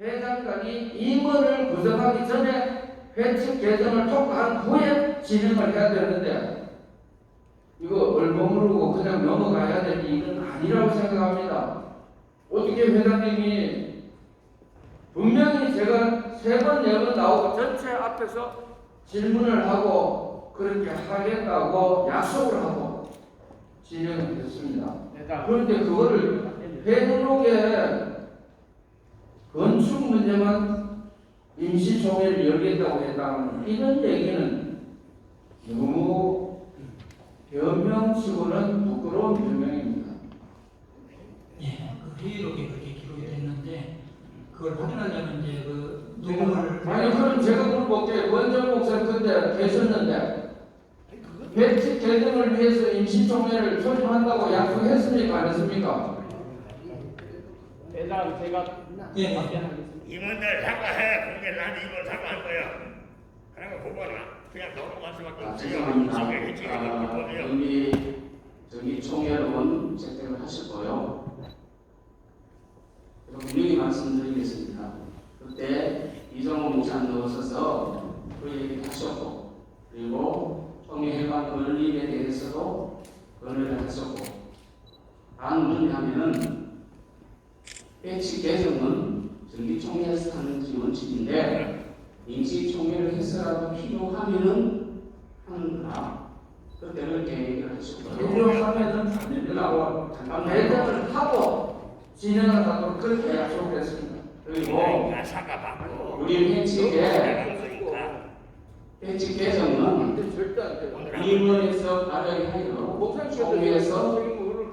회장단이 임원을 구성하기 전에 회칙 개정을 통과한 후에 진행을 해야 되는데 이거 얼버무리고 그냥 넘어가야 될 일은 아니라고 생각합니다. 어떻게 회장님이 분명히 제가 세 번, 네 번 나오고 전체 앞에서 질문을 하고 그렇게 하겠다고 약속을 하고 진행을 했습니다. 그런데 그거를 회의록에 건축 문제만 임시총회를 열겠다고 했다는 이런 얘기는 너무 변명치고는 부끄러운 변명입니다. 예, 그 회의록에 그렇게 기록이 됐는데 그걸 확인하려면 이제 그 녹음을 아니 그럼 제가 물어볼게요. 원전 목사님 그때 계셨는데 배치 개정을 위해서 임시총회를 소집한다고 약속했습니까? 안 했습니까? 대장 제가 예. 답변하겠습니다. 임원들 사과해. 그게 나한테 임원 사과할 거야. 그러면 그거는 그냥 넘어갈 수밖에 아, 없어요. 죄송합니다. 지금 해치는 아. 이미 저기 총회론 채택을 하셨고요. 그리고 분명히 말씀드리겠습니다. 그때 이정호 목사님 넣으셔서 그 얘기 하셨고, 그리고 총회 해관 건립에 대해서도 건의를 하셨고, 단 뭐냐면은 배치 개정은 정기총회에서 하는 것이 원칙인데 임시총회를 해서라도 필요하면은 하는구나. 그때 그렇게 얘기를 하셨고요. 필요하면은 하느라고 개정을 하고 진행을 하도록 그렇게 약속했습니다. 그리고 받고. 우리 회칙에 내가 회칙 개정은. 임원에서 발의하여 총회에서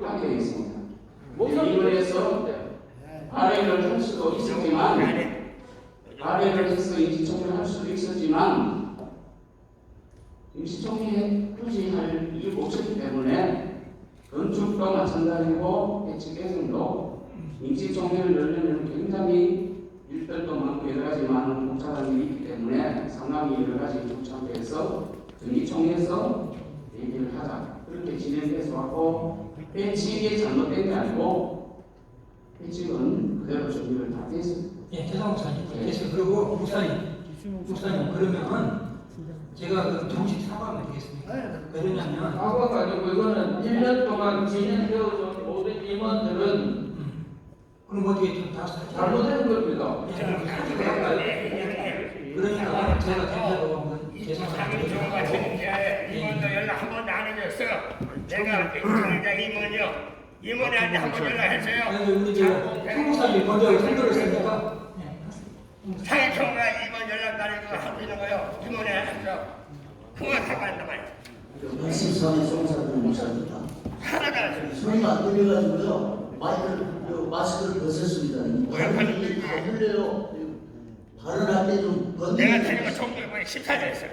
하게 있습니다. 임원에서 발의를 할 수도 있었지만 발의를 해서 임시총회를 할 수도 있었지만 임시총회 굳이 할 이유가 없었기 때문에 건축도 마찬가지고 해치 개정도 임시총회를 열려면 굉장히 일들도 많고 여러 가지 많은 복잡한 일이 있기 때문에 상당히 여러 가지 복잡해서 정기총회에서 얘기를 하자. 그렇게 진행돼서 왔고 회칙이 잘못된 게 아니고 회칙은 그대로 준비를 다 됐습니다. 예, 대상 목사님 그래서 그리고 목사님 목사님 그러면 제가 그 정식 사과하면 되겠습니까? 왜냐면 사과가 아니고 이거는 1년 동안 진행되어온 모든 임원들은 음, 그럼 어떻게 좀 다시 잘못된 겁니다. 그러니까 제가 한번 정부가 책임져야 임원도 연락 한 번도 안 해줬어. 내가 임원이자 임원이요. 임원한테 한번 연락했어요. 아니 우리 저 한국사님 먼저 손들었으니까 예. 상임총무가 임원 연락 안 해도 하고 있는 거요. 했어. 그만 사과한단 말이야. 말씀상의 송사들 목사입니다. 하나도 안 했어. 소리가 안 들려가지고요. 마이크를, 요 마스크를 벗었습니다. 왜 발음이 다 흘려요. 발언할 때좀 내가 다니고 총무에 보내 14년 했어.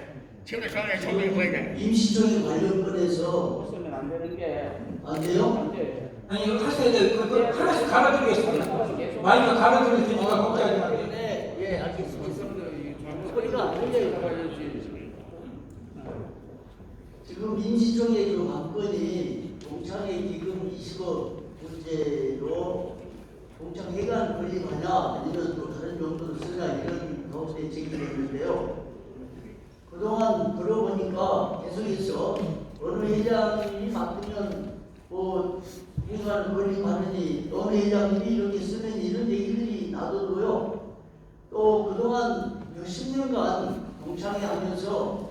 지금도 저번에 총무에 보내냐. 임시적인 관련권에서 쓰면 안 되는 게 안 돼요? 안 돼. 아니 이거 하셔야 돼. 그거 하나씩 갈아드리겠습니다. 마이크 갈아드릴 테니까 걱정하지 마세요. 네, 예, 알겠습니다. 소리가 안 들려요. 지금 임시정의 그 관건이 동창회 기금 20억 문제로 동창 해관 건립하냐 아니면 또 다른 용도로 쓰냐 이런 가운데 제기됐는데요. 그동안 들어보니까 계속해서 어느 회장님이 맡으면 뭐 해관 건립하느니 어느 회장님이 이렇게 쓰면 이런 얘기들이 나더라고요. 또 그동안 몇십 년간 동창회 하면서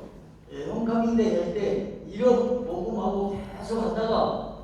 예, 홈카밍대 할때 1억 모금하고 계속 하다가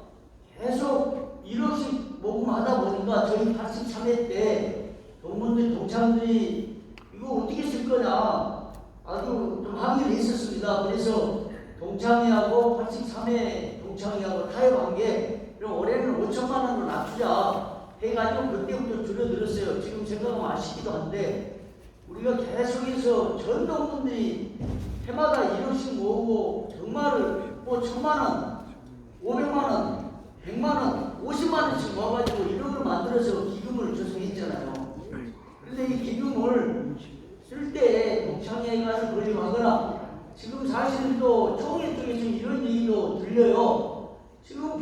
계속 1억씩 모금하다 보니까 저희 83회 때 동문들 동창들이 이거 어떻게 쓸 거냐 아주 좀 항의를 했었습니다. 그래서 동창회하고 83회 동창회하고 타협한 게 그럼 올해는 5천만 원으로 낮추자 해가지고 그때부터 줄여들었어요. 지금 생각하면 아쉽기도 한데 우리가 계속해서 전 동문들이 해마다 1억씩 모으고 정말을 뭐 천만 원, 500만 원, 100만 원, 50만 원씩 모아가지고 1억을 만들어서 기금을 조성했잖아요. 그런데 이 기금을 쓸 때 동창회가 건립하거나 지금 사실은 또 총회 쪽에서 이런 얘기도 들려요. 지금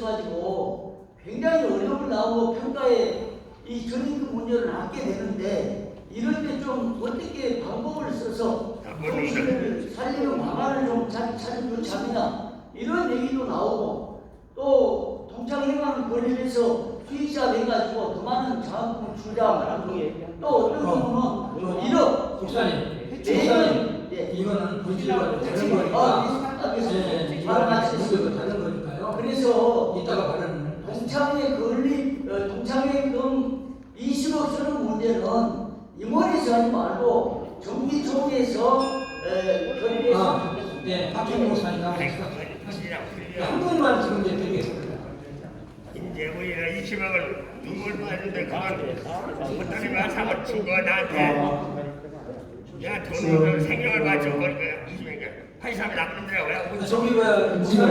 없어가지고 굉장히 어려움을 나오고 평가에 이 전입금 문제를 안게 되는데 이럴 때 좀 어떻게 방법을 써서 정신을 살리는 방안을 좀 찾- 찾으면 참이냐 이런 얘기도 나오고 또 동창회관 권리에서 피의자 돼가지고 더 많은 자금을 게또 어떤 경우는 이런 목사님, 내년 목사님, 예. 이거는 본질과 다른 아, 거니까. 알겠습니다. 예, 예, 말 이거는 마치겠습니다. 본질과 다른 거니까요. 그래서 이따가 발언을 동창회 건립, 어, 동창회금 20억 쓰는 문제는 임원에서 하지 말고 정비총회에서 에, 건립해서 아, 네, 박준호 목사님 나오셨어. 한 분만 지금 이제 드리겠습니다. 이제 우리가 20억을 누굴 받는데 그건 못하게 말하고 주고 나한테? 내가 돈을 생명을 바쳐 그러니까 20억이 83이 남는데 왜 저기 왜 목사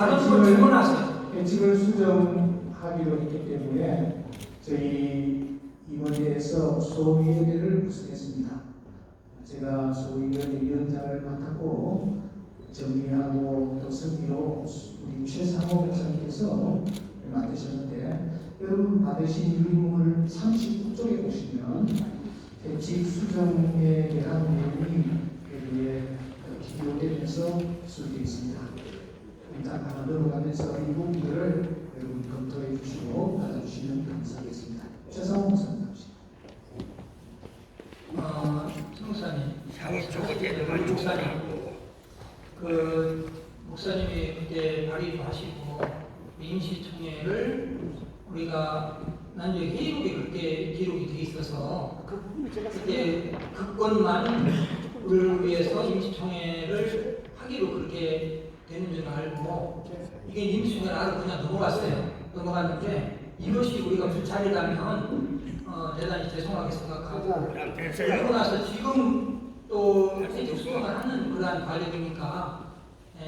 분 주문하세요? 예측을 수정하기로 했기 때문에 저희 임원회에서 소위원회를 구성했습니다. 제가 소위원회 위원장을 맡았고 정리하고 또 승리로 우리 최상호 목사님께서 맡으셨는데 여러분 받으신 유리문을 39쪽에 보시면 대칙 수정에 대한 내용이 여기에 기록되면서 수되어 있습니다. 하나 넘어가면서 이 부분들을 여러분 검토해 주시고 받아주시면 감사하겠습니다. 어, 목사님, 상위 쪽을 제대로 목사님, 그 목사님이 그때 발의도 하시고 임시총회를 우리가 난 여기 회의록에 그렇게 기록이 돼 있어서 그때 그것만을 위해서 임시총회를 하기로 그렇게 되는 줄 알고 이게 임시총회를 알고 그냥 넘어갔어요. 넘어갔는데 이것이 우리가 불찰이라면 어, 대단히 죄송하게 생각하고 됐어요 나서 지금 또 해직 수정을 하는 그러한 관리이니까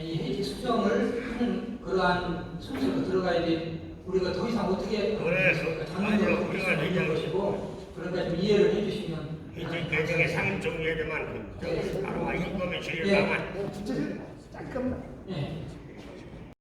이 해직 수정을 하는 그러한 순서로 들어가야 돼. 우리가 더 이상 어떻게 볼 우리가 얘기하는 것이고 그러니까 좀 이해를 해주시면 이제 개정의 상임 종류에만 바로 임금의 예. 주일방만 예.